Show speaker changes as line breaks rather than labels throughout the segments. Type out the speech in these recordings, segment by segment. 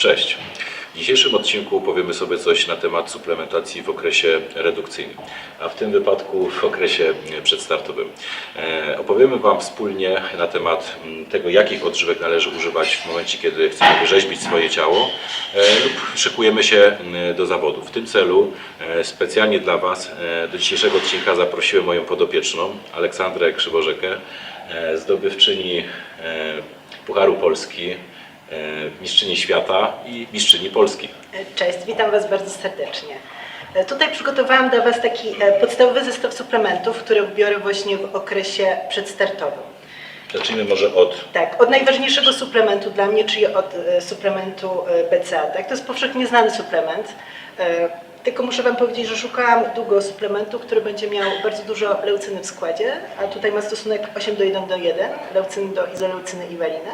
Cześć. W dzisiejszym odcinku powiemy sobie coś na temat suplementacji w okresie redukcyjnym, a w tym wypadku w okresie przedstartowym. E, Opowiemy Wam wspólnie na temat mm, tego, jakich odżywek należy używać w momencie, kiedy chcemy wyrzeźbić swoje ciało e, lub szykujemy się mm, do zawodu. W tym celu e, specjalnie dla Was do dzisiejszego odcinka zaprosiłem moją podopieczną, Aleksandrę Krzyworzekę, zdobywczyni Pucharu Polski, mistrzyni świata i mistrzyni Polski.
Cześć, witam Was bardzo serdecznie. E, Tutaj przygotowałam dla Was taki e, podstawowy zestaw suplementów, które biorę właśnie w okresie przedstartowym.
Zacznijmy może od
Tak, od najważniejszego suplementu dla mnie, czyli od e, suplementu e, BCA. Tak? To jest powszechnie znany suplement. Tylko muszę Wam powiedzieć, że szukałam długo suplementu, który będzie miał bardzo dużo leucyny w składzie, a tutaj ma stosunek 8 do 1 do 1, leucyny do izoleucyny i waliny.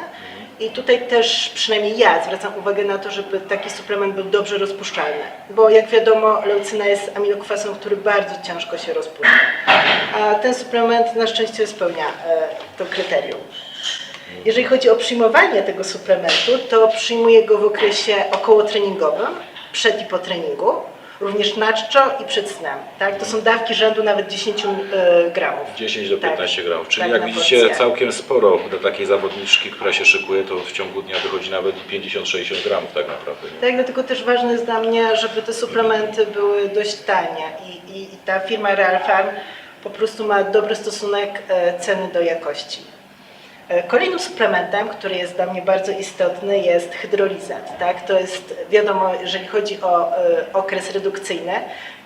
I tutaj też przynajmniej ja zwracam uwagę na to, żeby taki suplement był dobrze rozpuszczalny, bo jak wiadomo leucyna jest aminokwasem, który bardzo ciężko się rozpuszcza. A ten suplement na szczęście spełnia e, to kryterium. Jeżeli chodzi o przyjmowanie tego suplementu, to przyjmuję go w okresie okołotreningowym, przed i po treningu, również na czczo i przed snem. Tak? To są dawki rzędu nawet 10 e, gramów.
10 do
Tak.
15 gramów, czyli
Tak,
jak widzicie
porcję.
całkiem sporo dla takiej zawodniczki, która się szykuje, to w ciągu dnia wychodzi nawet 50-60 gramów tak naprawdę. Nie?
Tak, dlatego też ważne jest dla mnie, żeby te suplementy były dość tanie i, i, i ta firma Real Farm po prostu ma dobry stosunek e, ceny do jakości. E, Kolejnym suplementem, który jest dla mnie bardzo istotny jest hydrolizat. Tak? To jest wiadomo, jeżeli chodzi o e, okres redukcyjny,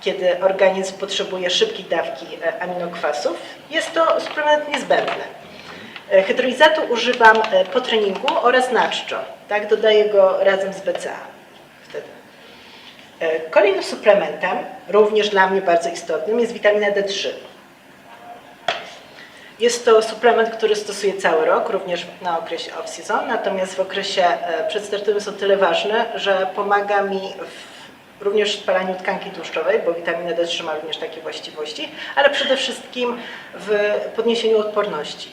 kiedy organizm potrzebuje szybkiej dawki e, aminokwasów, jest to suplement niezbędny. Hydrolizatu używam po treningu oraz na czczo. Tak? Dodaję go razem z BCA. Wtedy. Kolejnym suplementem, również dla mnie bardzo istotnym, jest witamina D3. Jest to suplement, który stosuję cały rok, również na okresie off-season, natomiast w okresie e, przedstartowym jest o tyle ważny, że pomaga mi w, również w spalaniu tkanki tłuszczowej, bo witamina D3 ma również takie właściwości, ale przede wszystkim w podniesieniu odporności.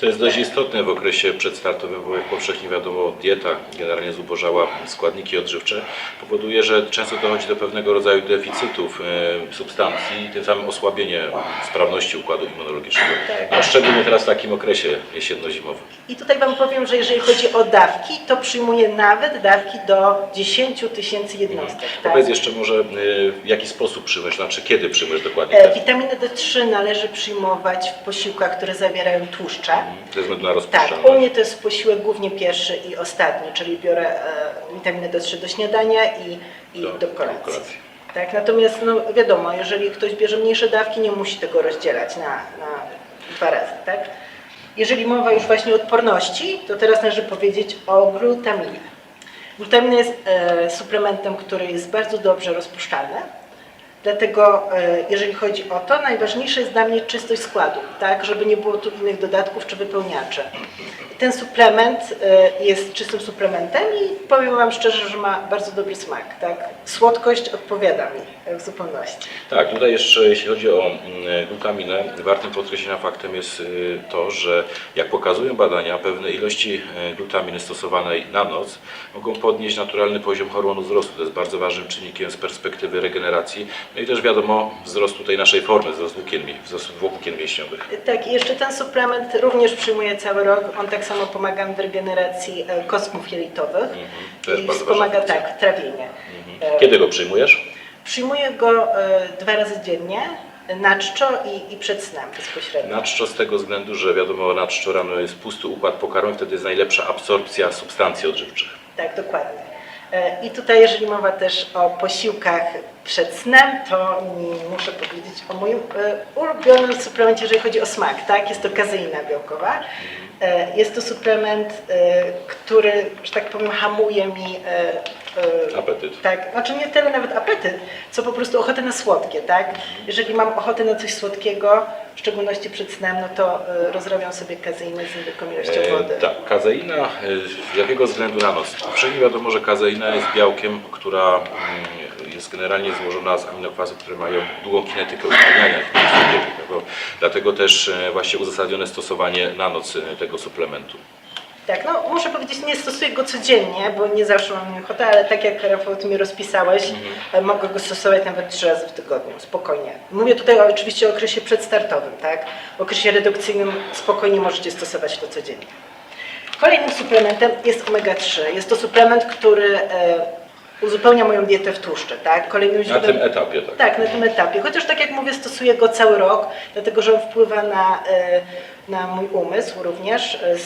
Co jest dość istotne w okresie przedstartowym, bo jak powszechnie wiadomo, dieta generalnie zubożała składniki odżywcze, powoduje, że często dochodzi do pewnego rodzaju deficytów e, substancji i tym samym osłabienie sprawności układu immunologicznego.
Tak.
A szczególnie teraz w takim okresie jesienno-zimowym.
I tutaj Wam powiem, że jeżeli chodzi o dawki, to przyjmuję nawet dawki do 10 tysięcy jednostek. Tak?
Powiedz jeszcze może e, w jaki sposób przyjmujesz, znaczy kiedy przyjmujesz dokładnie
E, Witaminę D3 należy przyjmować w posiłkach, które zawierają tłuszcze.
Ze względu na
Tak, u mnie to jest posiłek głównie pierwszy i ostatni, czyli biorę e, witaminę D3 do śniadania i, i
Do-
do, kolacji.
kolacji.
Tak, natomiast no, wiadomo, jeżeli ktoś bierze mniejsze dawki, nie musi tego rozdzielać na, na dwa razy, tak? Jeżeli mowa już właśnie o odporności, to teraz należy powiedzieć o glutaminie. Glutamina jest e, suplementem, który jest bardzo dobrze rozpuszczalny. Dlatego, e, jeżeli chodzi o to, najważniejsze jest dla mnie czystość składu, tak, żeby nie było tu innych dodatków czy wypełniaczy. Ten suplement e, jest czystym suplementem i powiem Wam szczerze, że ma bardzo dobry smak. Tak? Słodkość odpowiada mi e, w zupełności.
Tak, tutaj jeszcze jeśli chodzi o mm, glutaminę, wartym podkreślenia faktem jest y, to, że jak pokazują badania, pewne ilości y, glutaminy stosowanej na noc mogą podnieść naturalny poziom hormonu wzrostu. To jest bardzo ważnym czynnikiem z perspektywy regeneracji. No i też wiadomo wzrostu tej naszej formy, wzrostu włókien, wzrostu włókien mięśniowych.
Tak, i jeszcze ten suplement również przyjmuję cały rok. On tak samo pomaga w regeneracji e, kostków jelitowych
Mhm, to jest
i
bardzo
wspomaga
ważna
tak, trawienie. E,
Kiedy go przyjmujesz?
Przyjmuję go e, dwa razy dziennie, na czczo i, i przed snem bezpośrednio.
Na czczo z tego względu, że wiadomo na czczo rano jest pusty układ pokarmowy, wtedy jest najlepsza absorpcja substancji odżywczych.
Tak, dokładnie. E, I tutaj, jeżeli mowa też o posiłkach przed snem, to o moim e, ulubionym suplemencie, jeżeli chodzi o smak. Tak? Jest to kazeina białkowa. E, Jest to suplement, e, który, że tak powiem, hamuje mi
Apetyt.
Tak, znaczy nie tyle nawet apetyt, co po prostu ochotę na słodkie, tak? Jeżeli mam ochotę na coś słodkiego, w szczególności przed snem, no to rozrabiam sobie kazeinę z niewielką ilością wody.
E, tak, kazeina, z jakiego względu na noc? Powszechnie wiadomo, że kazeina jest białkiem, która mm, jest generalnie złożona z aminokwasów, które mają długą kinetykę uwalniania Dlatego, dlatego też e, właśnie uzasadnione stosowanie na noc e, tego suplementu.
Tak, no muszę powiedzieć, nie stosuję go codziennie, bo nie zawsze mam ochotę, ale tak jak Rafał, ty mi rozpisałeś, e, mogę go stosować nawet trzy razy w tygodniu, spokojnie. Mówię tutaj oczywiście o okresie przedstartowym, tak? W okresie redukcyjnym spokojnie możecie stosować to codziennie. Kolejnym suplementem jest omega-3. Jest to suplement, który uzupełnia moją dietę w tłuszcze, tak? Kolejnym
Na
źródłem...
tym etapie, tak.
Tak, na tym etapie. Chociaż tak jak mówię, stosuję go cały rok, dlatego że on wpływa na, e, na mój umysł również, e,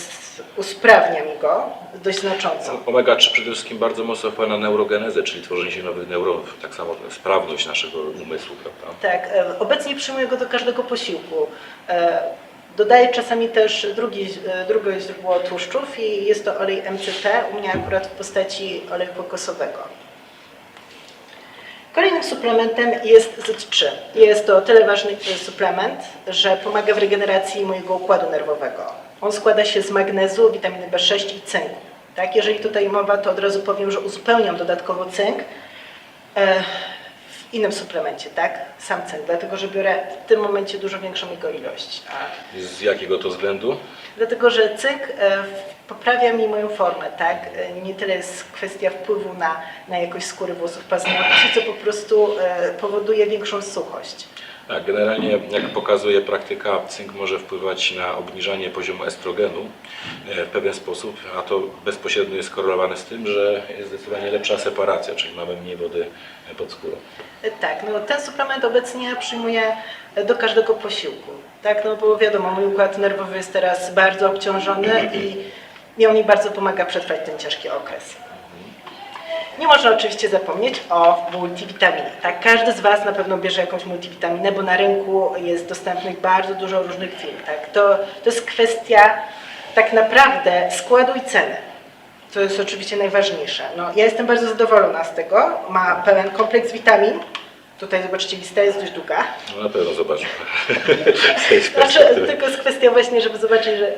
usprawnia mi go dość znacząco.
Omega-3 przede wszystkim bardzo mocno wpływa na neurogenezę, czyli tworzenie się nowych neuronów, tak samo sprawność naszego umysłu, prawda?
Tak, e, obecnie przyjmuję go do każdego posiłku. Dodaję czasami też drugi, drugie źródło tłuszczów i jest to olej MCT, u mnie akurat w postaci oleju kokosowego. Kolejnym suplementem jest Z3. Jest to tyle ważny suplement, że pomaga w regeneracji mojego układu nerwowego. On składa się z magnezu, witaminy B6 i cynku. Tak? Jeżeli tutaj mowa, to od razu powiem, że uzupełniam dodatkowo cynk e, innym suplemencie, tak? Sam cynk, dlatego że biorę w tym momencie dużo większą jego ilość. A
Z jakiego to względu?
Dlatego, że cynk e, poprawia mi moją formę, tak? E, Nie tyle jest kwestia wpływu na, na jakość skóry, włosów, paznokci, co po prostu e, powoduje większą suchość.
Generalnie jak pokazuje praktyka, cynk może wpływać na obniżanie poziomu estrogenu e, w pewien sposób, a to bezpośrednio jest skorelowane z tym, że jest zdecydowanie lepsza separacja, czyli mamy mniej wody e, pod skórą.
E, Tak, no ten suplement obecnie przyjmuję do każdego posiłku, tak? No bo wiadomo, mój układ nerwowy jest teraz bardzo obciążony i, i on mi bardzo pomaga przetrwać ten ciężki okres. Nie można oczywiście zapomnieć o multivitaminie. Tak, każdy z Was na pewno bierze jakąś multivitaminę, bo na rynku jest dostępnych bardzo dużo różnych firm. Tak? To, to jest kwestia tak naprawdę składu i ceny. To jest oczywiście najważniejsze. No, ja jestem bardzo zadowolona z tego. Ma pełen kompleks witamin. Tutaj zobaczcie, lista jest dość długa.
No na pewno. Z tej
Znaczy,
perspektywy.
tylko jest kwestia właśnie, żeby zobaczyć, że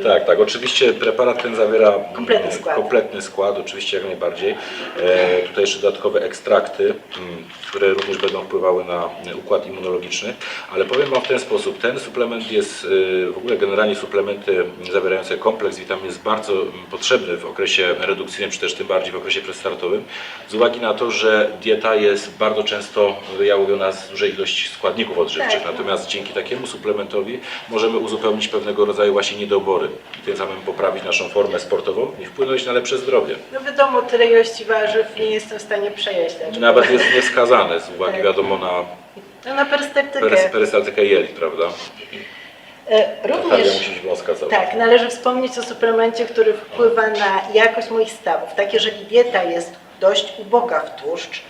y,
Tak, tak. Oczywiście preparat ten zawiera mm,
Kompletny skład.
kompletny skład, oczywiście jak najbardziej. E, tutaj jeszcze dodatkowe ekstrakty, mm, które również będą wpływały na e, układ immunologiczny. Ale powiem Wam w ten sposób, ten suplement jest, e, w ogóle generalnie suplementy zawierające kompleks witamin jest bardzo mm, potrzebny w okresie redukcyjnym, czy też tym bardziej w okresie przedstartowym, z uwagi na to, że dieta jest bardzo często wyjałowiona z dużej ilości składników odżywczych.
Tak.
Natomiast dzięki takiemu suplementowi możemy uzupełnić pewnego rodzaju właśnie niedobory i tym samym poprawić naszą formę sportową i wpłynąć na lepsze zdrowie.
no wiadomo, tyle ilości warzyw nie jestem w stanie przejeść. tak?
Nawet jest nieskazane z uwagi
Tak.
wiadomo na
No, na perystytykę.
perys- perystaltykę jelit, prawda?
E, Również tak, należy wspomnieć o suplemencie, który wpływa na jakość moich stawów. Tak, jeżeli dieta jest dość uboga w tłuszcz,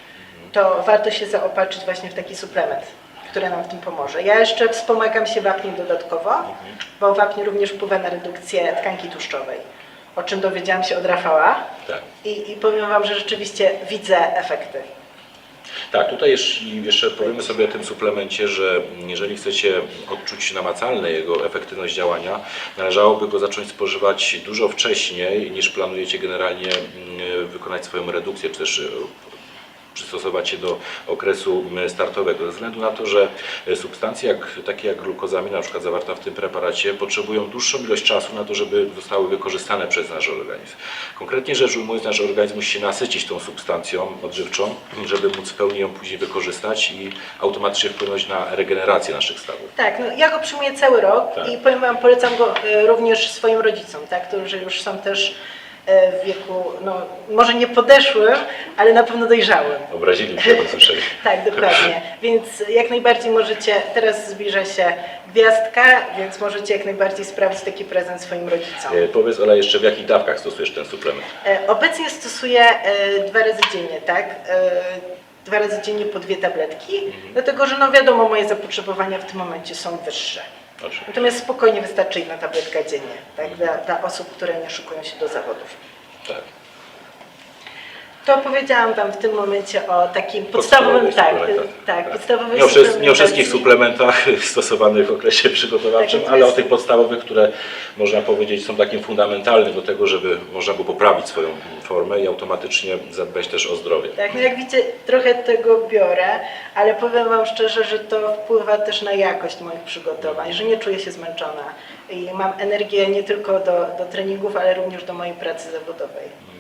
to warto się zaopatrzyć właśnie w taki suplement, który nam w tym pomoże. Ja jeszcze wspomagam się wapniem dodatkowo, bo wapń również wpływa na redukcję tkanki tłuszczowej, o czym dowiedziałam się od Rafała
Tak.
i, i powiem Wam, że rzeczywiście widzę efekty.
Tak, tutaj jeszcze, powiemy sobie o tym suplemencie, że jeżeli chcecie odczuć namacalne jego efektywność działania, należałoby go zacząć spożywać dużo wcześniej niż planujecie generalnie mm, wykonać swoją redukcję, czy też przystosować się do okresu startowego, ze względu na to, że e, substancje jak, takie jak glukozamina, na przykład zawarta w tym preparacie, potrzebują dłuższą ilość czasu na to, żeby zostały wykorzystane przez nasz organizm. Konkretnie rzecz ujmując, nasz organizm musi się nasycić tą substancją odżywczą, żeby móc w pełni ją później wykorzystać i automatycznie wpłynąć na regenerację naszych stawów.
Tak, no ja go przyjmuję cały rok
Tak.
i powiem Wam, polecam go e, również swoim rodzicom, tak, którzy już są też w wieku, no może nie podeszłym, ale na pewno dojrzałym.
Obrazili się, usłyszeli.
Tak, dokładnie. Więc jak najbardziej możecie, teraz zbliża się gwiazdka, więc możecie jak najbardziej sprawdzić taki prezent swoim rodzicom.
E, Powiedz Ola jeszcze w jakich dawkach stosujesz ten suplement?
E, Obecnie stosuję e, dwa razy dziennie, tak? E, Dwa razy dziennie po dwie tabletki, dlatego że no wiadomo, moje zapotrzebowania w tym momencie są wyższe.
Oczywiście.
Natomiast spokojnie wystarczy jedna tabletka dziennie, tak? Dla, dla osób, które nie szukują się do zawodów.
Tak.
To powiedziałam Wam w tym momencie o takim podstawowym, tak,
suplementach.
tak, podstawowej
Nie o, nie o wszystkich suplementach stosowanych w okresie przygotowawczym,
Tak,
ale o tych podstawowych, które można powiedzieć są takim fundamentalnym do tego, żeby można było poprawić swoją formę i automatycznie zadbać też o zdrowie.
Tak, no jak widzicie, trochę tego biorę, ale powiem Wam szczerze, że to wpływa też na jakość moich przygotowań, że nie czuję się zmęczona i mam energię nie tylko do, do treningów, ale również do mojej pracy zawodowej.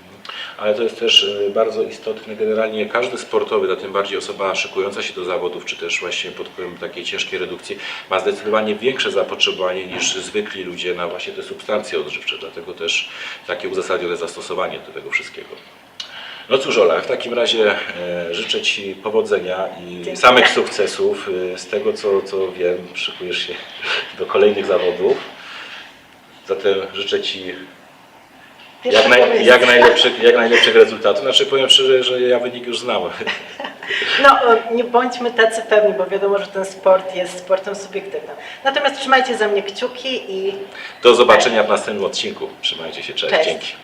Ale to jest też y, bardzo istotne generalnie każdy sportowy, a tym bardziej osoba szykująca się do zawodów, czy też właśnie pod wpływem takiej ciężkiej redukcji, ma zdecydowanie większe zapotrzebowanie niż zwykli ludzie na właśnie te substancje odżywcze. Dlatego też takie uzasadnione zastosowanie do tego wszystkiego. No cóż Ola, w takim razie e, życzę Ci powodzenia i
Dziękuję.
samych sukcesów. E, z tego co, co wiem, szykujesz się do kolejnych zawodów. Zatem życzę Ci jak, naj, jak, najlepszych, jak najlepszych rezultatów. Znaczy powiem szczerze, że ja wynik już znam.
No, nie bądźmy tacy pewni, bo wiadomo, że ten sport jest sportem subiektywnym. Natomiast trzymajcie za mnie kciuki i
Do zobaczenia w następnym odcinku. Trzymajcie się, cześć.
Cześć.
Dzięki.